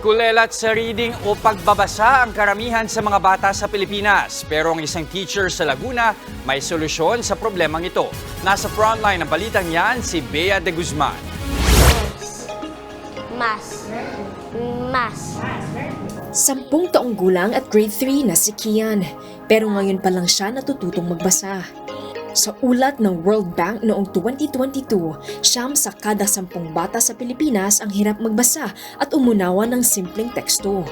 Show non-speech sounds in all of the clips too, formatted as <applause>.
Kulelat sa reading o pagbabasa ang karamihan sa mga bata sa Pilipinas. Pero ang isang teacher sa Laguna may solusyon sa problemang ito. Nasa frontline ng balitang yan si Bea de Guzman. Mas. Mas. Sampung taong gulang at grade 3 na si Kian. Pero ngayon pa lang siya natututong magbasa. Sa ulat ng World Bank noong 2022, siyam sa kada sampung bata sa Pilipinas ang hirap magbasa at umunawa ng simpleng teksto.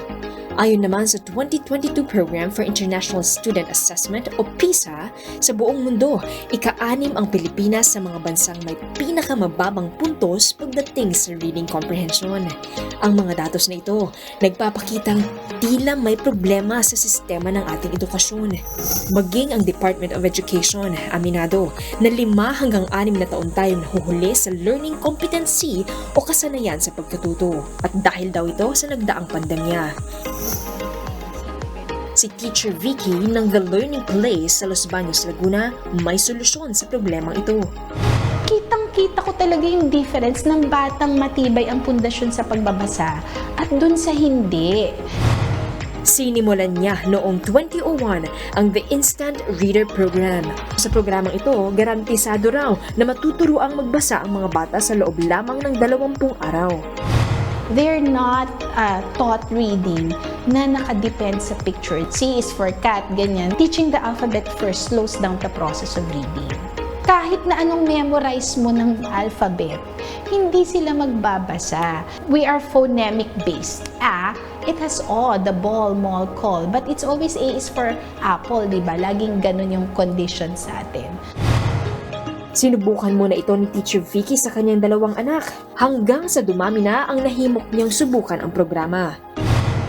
Ayon naman sa 2022 Program for International Student Assessment o PISA, sa buong mundo, ika-anim ang Pilipinas sa mga bansang may pinakamababang puntos pagdating sa reading comprehension. Ang mga datos na ito nagpapakitang tila may problema sa sistema ng ating edukasyon. Maging ang Department of Education, aminado, na lima hanggang anim na taon tayong nahuhuli sa learning competency o kasanayan sa pagkatuto. At dahil daw ito sa nagdaang pandemya. Si Teacher Vicky ng The Learning Place sa Los Baños, Laguna may solusyon sa problemang ito. kitang-kita ko talaga yung difference ng batang matibay ang pundasyon sa pagbabasa at dun sa hindi. Sinimulan niya noong 2001 ang The Instant Reader Program. Sa programang ito, garantisado raw na matuturuang magbasa ang mga bata sa loob lamang ng 20 araw. They're not uh, taught reading na nakadepend sa picture. C is for cat, ganyan. Teaching the alphabet first slows down the process of reading. Kahit na anong memorize mo ng alphabet, hindi sila magbabasa. We are phonemic based. A, it has O, the ball, mall, call. But it's always A is for apple, di ba? Laging ganun yung condition sa atin. Sinubukan muna ito ni Teacher Vicky sa kanyang dalawang anak hanggang sa dumami na ang nahimok niyang subukan ang programa.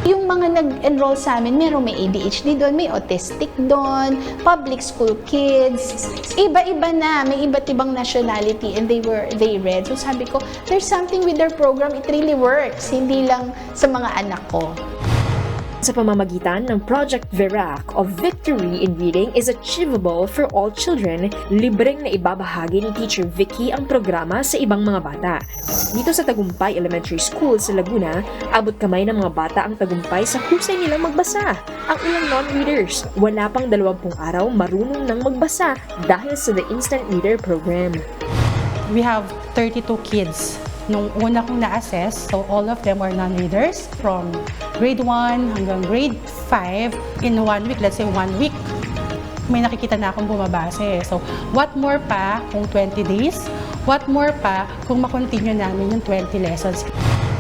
Yung mga nag-enroll sa amin, merong may ADHD doon, may autistic doon, public school kids. Iba-iba na, may iba't ibang nationality and they were they read. So sabi ko, there's something with their program, it really works. Hindi lang sa mga anak ko. Sa pamamagitan ng Project Verac of Victory in Reading is achievable for all children, libreng na ibabahagi ni Teacher Vicky ang programa sa ibang mga bata. Dito sa Tagumpay Elementary School sa Laguna, abot kamay ng mga bata ang tagumpay sa husay nilang magbasa. Ang ilang non-readers, wala pang 20 araw marunong nang magbasa dahil sa The Instant Reader Program. we have 32 kids nung una kong na-assess. So all of them are non-readers from grade 1 hanggang grade 5 in one week, let's say one week. May nakikita na akong bumabase. So what more pa kung 20 days? What more pa kung makontinue namin yung 20 lessons?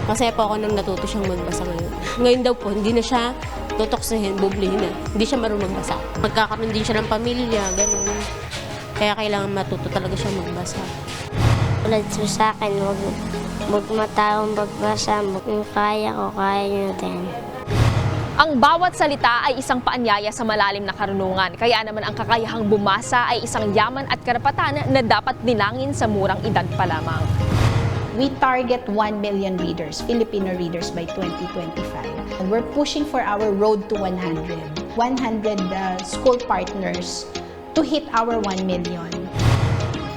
Masaya po ako nang natuto siyang magbasa ngayon. <laughs> Ngayon daw po, hindi na siya tutoksahin, bublihin na. Hindi siya marunong magbasa. Magkakaroon din siya ng pamilya, ganun. Kaya kailangan matuto talaga siya magbasa. Tulad po sa akin, wag, wag matawang magbasa. Kung kaya ko, kaya nyo din. Ang bawat salita ay isang paanyaya sa malalim na karunungan. Kaya naman ang kakayahang bumasa ay isang yaman at karapatan na dapat dinangin sa murang edad pa lamang. We target 1 million readers, Filipino readers by 2025. And we're pushing for our road to 100. 100 uh, school partners to hit our 1 million.